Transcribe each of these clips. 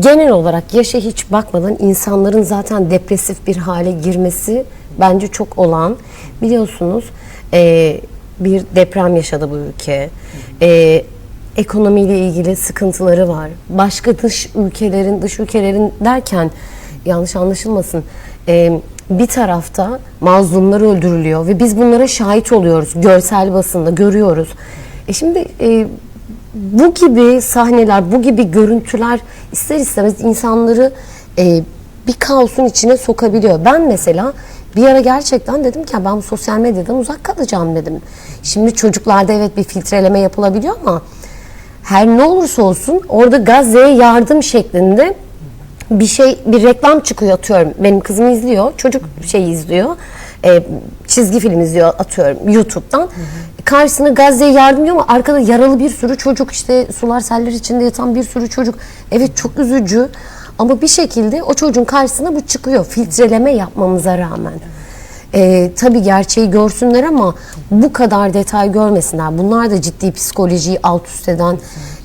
Genel olarak yaşa hiç bakmadan insanların zaten depresif bir hale girmesi bence çok olan. Biliyorsunuz e, bir deprem yaşadı bu ülke. E, ekonomiyle ilgili sıkıntıları var. Başka dış ülkelerin, dış ülkelerin derken yanlış anlaşılmasın. e, bir tarafta mazlumlar öldürülüyor ve biz bunlara şahit oluyoruz. Görsel basında görüyoruz. E şimdi e, bu gibi sahneler, bu gibi görüntüler ister istemez insanları e, bir kaosun içine sokabiliyor. Ben mesela bir ara gerçekten dedim ki "Ya ben sosyal medyadan uzak kalacağım dedim. Şimdi çocuklarda evet bir filtreleme yapılabiliyor ama her ne olursa olsun orada Gazze'ye yardım şeklinde bir şey bir reklam çıkıyor atıyorum. Benim kızım izliyor. Çocuk şey izliyor. e, çizgi film izliyor atıyorum YouTube'dan. Karşısına Gazze'ye yardım diyor ama arkada yaralı bir sürü çocuk işte sular seller içinde yatan bir sürü çocuk. Evet çok üzücü ama bir şekilde o çocuğun karşısına bu çıkıyor. Filtreleme yapmamıza rağmen. Ee, tabii gerçeği görsünler ama bu kadar detay görmesinler. Bunlar da ciddi psikolojiyi alt üst eden,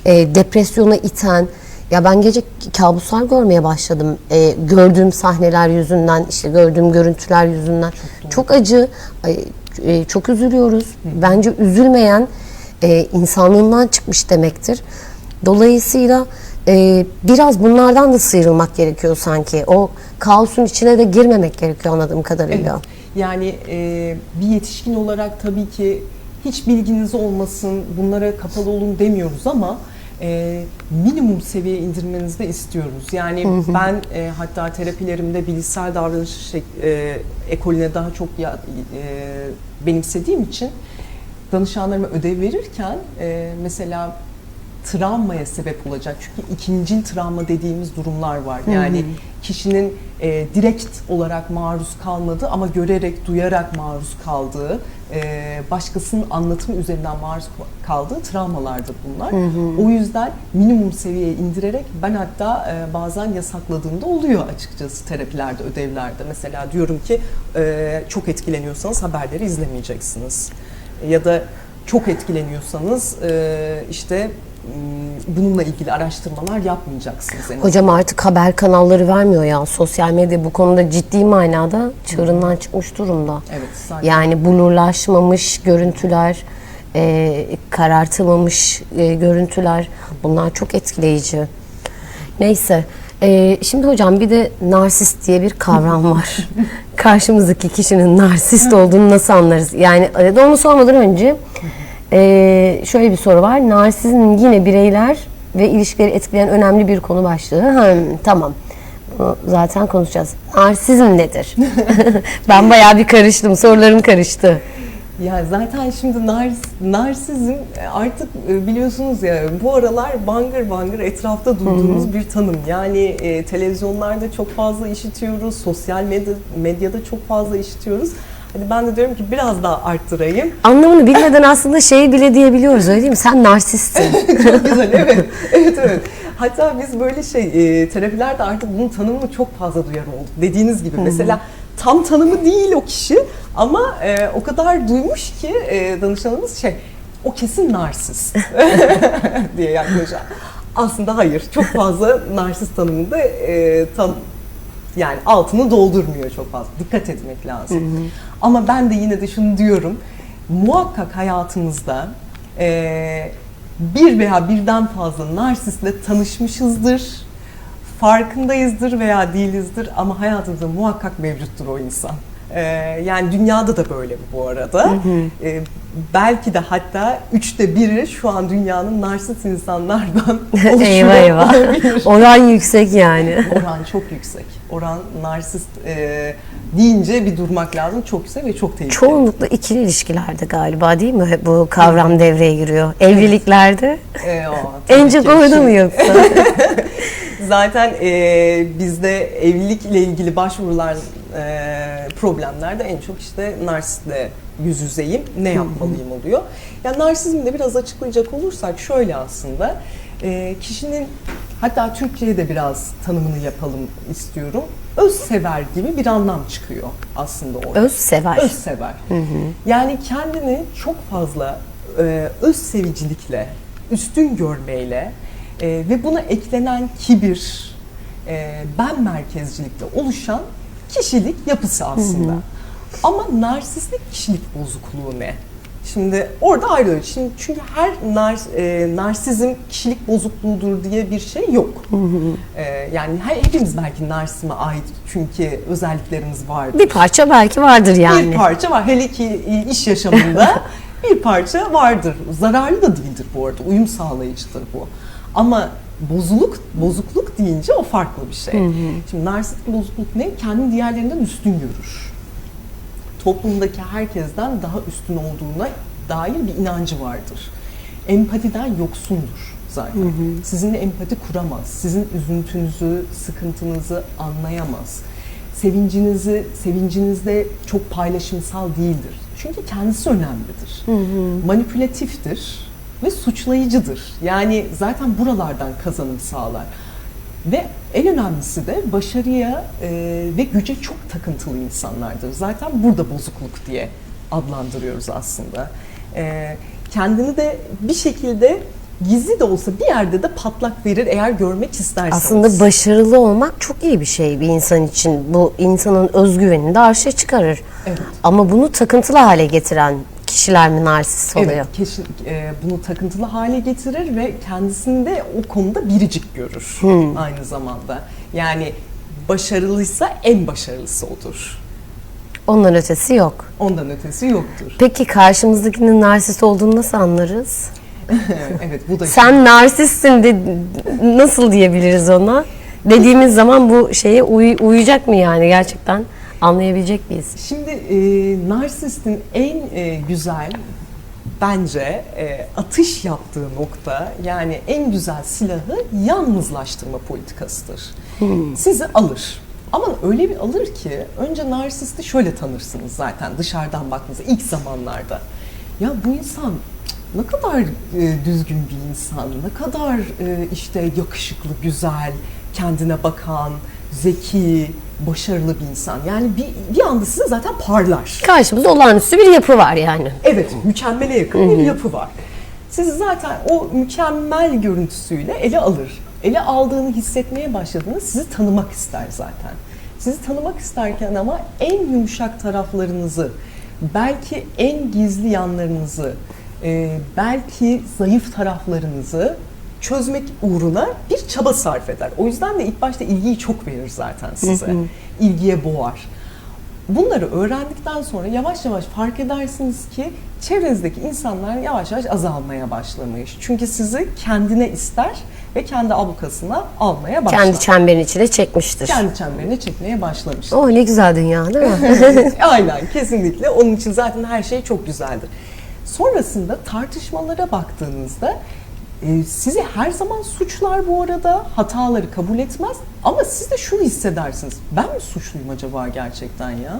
e, depresyona iten. Ya ben gece kabuslar görmeye başladım. Ee, gördüğüm sahneler yüzünden, işte gördüğüm görüntüler yüzünden. Çok, acı, ay, e, çok üzülüyoruz. Bence üzülmeyen e, insanlığından çıkmış demektir. Dolayısıyla e, biraz bunlardan da sıyrılmak gerekiyor sanki. O kaosun içine de girmemek gerekiyor anladığım kadarıyla. Evet. Yani e, bir yetişkin olarak tabii ki hiç bilginiz olmasın, bunlara kapalı olun demiyoruz ama e, minimum seviye indirmenizi de istiyoruz. Yani ben e, hatta terapilerimde bilişsel davranış şek- e, ekolüne daha çok ya, e, benimsediğim için danışanlarıma ödev verirken e, mesela travmaya sebep olacak. Çünkü ikincil travma dediğimiz durumlar var. Yani kişinin e, direkt olarak maruz kalmadığı ama görerek, duyarak maruz kaldığı, e, başkasının anlatımı üzerinden maruz kaldığı travmalardır bunlar. O yüzden minimum seviyeye indirerek ben hatta e, bazen yasakladığımda oluyor açıkçası terapilerde, ödevlerde. Mesela diyorum ki e, çok etkileniyorsanız haberleri izlemeyeceksiniz. Ya da çok etkileniyorsanız e, işte m, bununla ilgili araştırmalar yapmayacaksınız en. Hocam artık haber kanalları vermiyor ya. Sosyal medya bu konuda ciddi manada çığırından çıkmış durumda. Evet, zaten. Yani blurlaşmamış görüntüler, e, karartılmamış e, görüntüler bunlar çok etkileyici. Neyse. e, şimdi hocam bir de narsist diye bir kavram var. Karşımızdaki kişinin narsist olduğunu nasıl anlarız? Yani e, onu sormadan önce e, şöyle bir soru var. Narsizm yine bireyler ve ilişkileri etkileyen önemli bir konu başlığı. Ha, tamam. Bunu zaten konuşacağız. Narsizm nedir? ben bayağı bir karıştım. Sorularım karıştı. Ya zaten şimdi nars, narsizm e, artık e, biliyorsunuz ya bu aralar bangır bangır etrafta duyduğumuz bir tanım. Yani e, televizyonlarda çok fazla işitiyoruz, sosyal medya, medyada çok fazla işitiyoruz. Hadi ben de diyorum ki biraz daha arttırayım. Anlamını bilmeden aslında şey bile diyebiliyoruz öyle değil mi? Sen narsistsin. Çok güzel evet. evet evet. Hatta biz böyle şey e, terapilerde artık bunun tanımını çok fazla duyar olduk. Dediğiniz gibi mesela tam tanımı değil o kişi ama e, o kadar duymuş ki e, danışanımız şey o kesin narsist diye yaklaşıyor. Aslında hayır. Çok fazla narsist tanımında e, tan yani altını doldurmuyor çok fazla. Dikkat etmek lazım. Ama ben de yine de şunu diyorum. Muhakkak hayatımızda e, bir veya birden fazla narsistle tanışmışızdır. Farkındayızdır veya değilizdir ama hayatımızda muhakkak mevcuttur o insan. E, yani dünyada da böyle bu arada. E, belki de hatta üçte biri şu an dünyanın narsist insanlardan oluşuyor eyvah eyvah. Oran yüksek yani. Oran çok yüksek. Oran narsist e, deyince bir durmak lazım. Çok yüksek ve çok tehlikeli. Çoğunlukla ikili ilişkilerde galiba değil mi? Bu kavram devreye giriyor. Evliliklerde E, o, en çok orada mı yoksa? Zaten e, bizde evlilikle ilgili başvurulan e, problemlerde en çok işte narsistle yüz yüzeyim, ne yapmalıyım oluyor. Ya narsizmi de biraz açıklayacak olursak şöyle aslında, e, kişinin hatta Türkçe'ye de biraz tanımını yapalım istiyorum. Özsever gibi bir anlam çıkıyor aslında orada. Özsever. Özsever. Yani kendini çok fazla e, öz sevicilikle, üstün görmeyle E, ve buna eklenen kibir, e, ben merkezcilikte oluşan kişilik yapısı aslında. Ama narsistik kişilik bozukluğu ne? Şimdi orada ayrılıyor. Şimdi çünkü her nar, e, narsizm kişilik bozukluğudur diye bir şey yok. E, yani her, hepimiz belki narsizme ait çünkü özelliklerimiz vardır. Bir parça belki vardır yani. Bir parça var. Hele ki iş yaşamında bir parça vardır. Zararlı da değildir bu arada. Uyum sağlayıcıdır bu. Ama bozuluk bozukluk deyince o farklı bir şey. Şimdi narsistik bozukluk ne? Kendini diğerlerinden üstün görür. Toplumdaki herkesten daha üstün olduğuna dair bir inancı vardır. Empatiden yoksundur zaten. Sizinle empati kuramaz. Sizin üzüntünüzü, sıkıntınızı anlayamaz. Sevincinizi, sevincinizde çok paylaşımsal değildir. Çünkü kendisi önemlidir. Manipülatiftir ve suçlayıcıdır. Yani zaten buralardan kazanım sağlar. Ve en önemlisi de başarıya e, ve güce çok takıntılı insanlardır. Zaten burada bozukluk diye adlandırıyoruz aslında. E, kendini de bir şekilde gizli de olsa bir yerde de patlak verir eğer görmek isterseniz. Aslında başarılı olmak çok iyi bir şey bir insan için. Bu insanın özgüvenini de arşa çıkarır. Evet. Ama bunu takıntılı hale getiren kişiler mi narsist oluyor? Evet, kesin, e, bunu takıntılı hale getirir ve kendisini de o konuda biricik görür aynı zamanda. Yani başarılıysa en başarılısı odur. Ondan ötesi yok. Ondan ötesi yoktur. Peki karşımızdakinin narsist olduğunu nasıl anlarız? evet bu da Sen narsistsin de nasıl diyebiliriz ona? Dediğimiz zaman bu şeye uy- uyacak mı yani gerçekten anlayabilecek miyiz? Şimdi e, narsistin en e, güzel bence e, atış yaptığı nokta yani en güzel silahı yalnızlaştırma politikasıdır. Sizi alır. Ama öyle bir alır ki önce narsisti şöyle tanırsınız zaten dışarıdan baktığınızda ilk zamanlarda. Ya bu insan ne kadar e, düzgün bir insan, ne kadar e, işte yakışıklı, güzel, kendine bakan, zeki, başarılı bir insan. Yani bir, bir anda size zaten parlar. Karşımızda olağanüstü bir yapı var yani. Evet, mükemmele yakın bir yapı var. Sizi zaten o mükemmel görüntüsüyle ele alır. Ele aldığını hissetmeye başladığında sizi tanımak ister zaten. Sizi tanımak isterken ama en yumuşak taraflarınızı, belki en gizli yanlarınızı, belki zayıf taraflarınızı çözmek uğruna bir çaba sarf eder. O yüzden de ilk başta ilgiyi çok verir zaten size. İlgiye boğar. Bunları öğrendikten sonra yavaş yavaş fark edersiniz ki çevrenizdeki insanlar yavaş yavaş azalmaya başlamış. Çünkü sizi kendine ister ve kendi ablukasına almaya başlar. Kendi çemberin içine çekmiştir. Kendi çemberine çekmeye başlamıştır. Oh ne güzel dünya değil mi? Aynen kesinlikle. Onun için zaten her şey çok güzeldir. Sonrasında tartışmalara baktığınızda e, sizi her zaman suçlar bu arada, hataları kabul etmez ama siz de şunu hissedersiniz. Ben mi suçluyum acaba gerçekten ya?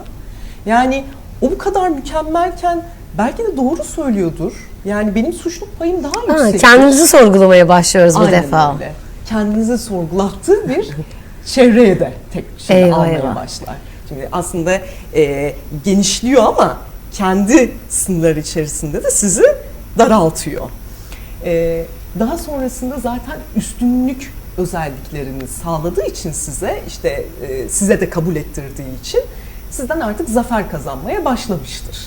Yani o bu kadar mükemmelken belki de doğru söylüyordur. Yani benim suçluluk payım daha ha, yüksek. kendimizi sorgulamaya başlıyoruz bu Aynen defa. öyle. Kendinizi sorgulattığı bir çevreye de tek şimdi Eyvah, almaya eyvah. başlar. Şimdi aslında e, genişliyor ama kendi sınırları içerisinde de sizi daraltıyor. E, daha sonrasında zaten üstünlük özelliklerini sağladığı için size işte e, size de kabul ettirdiği için sizden artık zafer kazanmaya başlamıştır.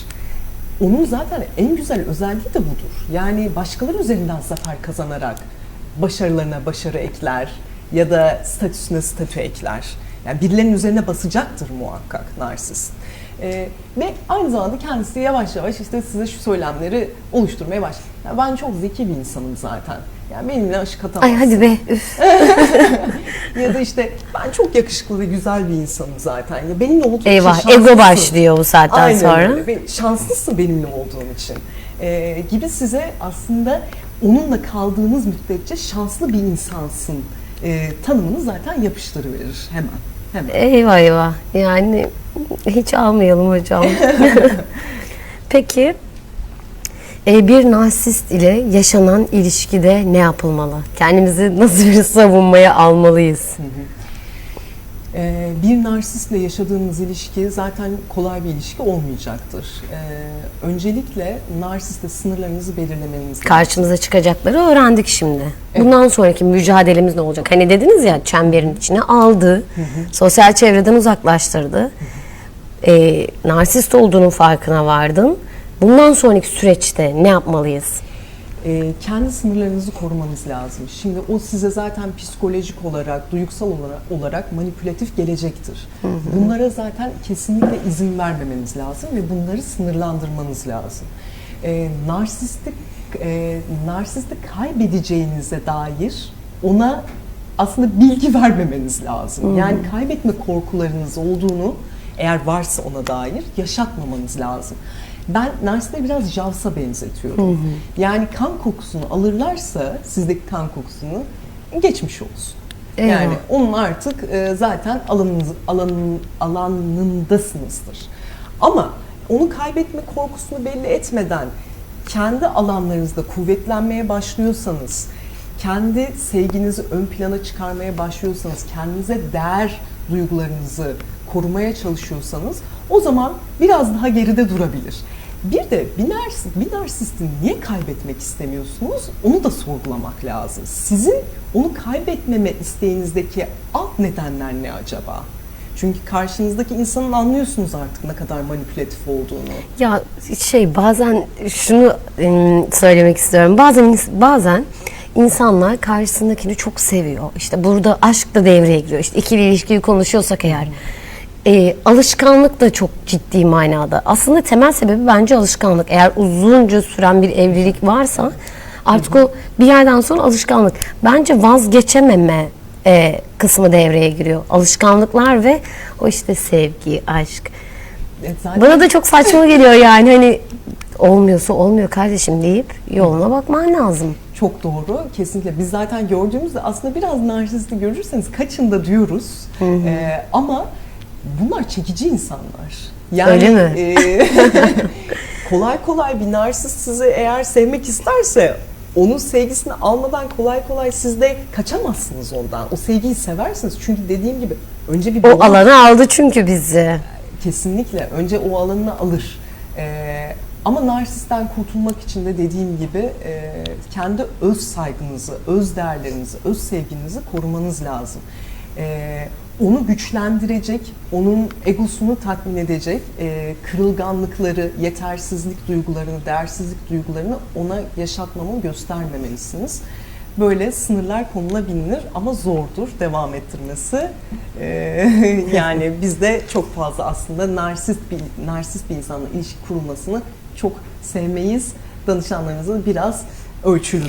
Onun zaten en güzel özelliği de budur. Yani başkaları üzerinden zafer kazanarak başarılarına başarı ekler ya da statüsüne statü ekler. Yani birilerinin üzerine basacaktır muhakkak narsist. Ee, ve aynı zamanda kendisi yavaş yavaş işte size şu söylemleri oluşturmaya başlar. Ya ben çok zeki bir insanım zaten. Yani benimle aşık atamazsın. Ay hadi be. Üf. Ya da işte ben çok yakışıklı ve güzel bir insanım zaten. Ya benimle olduğun için şanslısın. ego başlıyor bu saatten Aynen sonra. öyle. Ben- şanslısın benimle olduğun için. Ee, gibi size aslında onunla kaldığınız müddetçe şanslı bir insansın e, tanımını zaten yapıştırıverir hemen. Hemen. Eyvah eyvah. Yani hiç almayalım hocam. Peki e, bir narsist ile yaşanan ilişkide ne yapılmalı? Kendimizi nasıl bir savunmaya almalıyız? Ee, bir narsistle yaşadığınız ilişki zaten kolay bir ilişki olmayacaktır. Ee, öncelikle narsiste sınırlarınızı belirlemeniz lazım. Karşımıza çıkacakları öğrendik şimdi. Bundan sonraki mücadelemiz ne olacak? Hani dediniz ya çemberin içine aldı, sosyal çevreden uzaklaştırdı. Ee, narsist olduğunun farkına vardın. Bundan sonraki süreçte ne yapmalıyız? Ee, kendi sınırlarınızı korumanız lazım. Şimdi o size zaten psikolojik olarak, duygusal olarak, olarak manipülatif gelecektir. Bunlara zaten kesinlikle izin vermemeniz lazım ve bunları sınırlandırmanız lazım. Ee, narsistik, e, narsisti kaybedeceğinize dair ona aslında bilgi vermemeniz lazım. Yani kaybetme korkularınız olduğunu eğer varsa ona dair yaşatmamanız lazım. Ben narsiste biraz Jaws'a benzetiyorum. Yani kan kokusunu alırlarsa sizdeki kan kokusunu geçmiş olsun. Eyvah. Yani onun artık e, zaten alanınız, alanın, alanındasınızdır. Ama onu kaybetme korkusunu belli etmeden kendi alanlarınızda kuvvetlenmeye başlıyorsanız, kendi sevginizi ön plana çıkarmaya başlıyorsanız, kendinize değer duygularınızı korumaya çalışıyorsanız o zaman biraz daha geride durabilir. Bir de bir, nars bir niye kaybetmek istemiyorsunuz onu da sorgulamak lazım. Sizin onu kaybetmeme isteğinizdeki alt nedenler ne acaba? Çünkü karşınızdaki insanın anlıyorsunuz artık ne kadar manipülatif olduğunu. Ya şey bazen şunu em, söylemek istiyorum. Bazen bazen insanlar karşısındakini çok seviyor. İşte burada aşk da devreye giriyor. İşte ikili ilişkiyi konuşuyorsak eğer. E, alışkanlık da çok ciddi manada. Aslında temel sebebi bence alışkanlık. Eğer uzunca süren bir evlilik varsa artık o bir yerden sonra alışkanlık. Bence vazgeçememe e, kısmı devreye giriyor. Alışkanlıklar ve o işte sevgi, aşk. E, zaten Bana da çok saçma geliyor yani hani olmuyorsa olmuyor kardeşim deyip yoluna bakman lazım. Çok doğru. Kesinlikle. Biz zaten gördüğümüzde aslında biraz narsisti görürseniz kaçında diyoruz. Ee, ama bunlar çekici insanlar. Yani, Öyle mi? e, kolay kolay bir narsist sizi eğer sevmek isterse onun sevgisini almadan kolay kolay siz de kaçamazsınız ondan. O sevgiyi seversiniz. Çünkü dediğim gibi önce bir O balans- alanı aldı çünkü bizi. Kesinlikle. Önce o alanını alır. Ee, ama narsisten kurtulmak için de dediğim gibi e, kendi öz saygınızı, öz değerlerinizi, öz sevginizi korumanız lazım. Ee, onu güçlendirecek, onun egosunu tatmin edecek e, kırılganlıkları, yetersizlik duygularını, değersizlik duygularını ona yaşatmamı göstermemelisiniz. Böyle sınırlar konulabilir ama zordur devam ettirmesi. Ee, yani bizde çok fazla aslında narsist bir narsist bir insanla ilişki kurulmasını çok sevmeyiz. Danışanlarınızın biraz ölçülü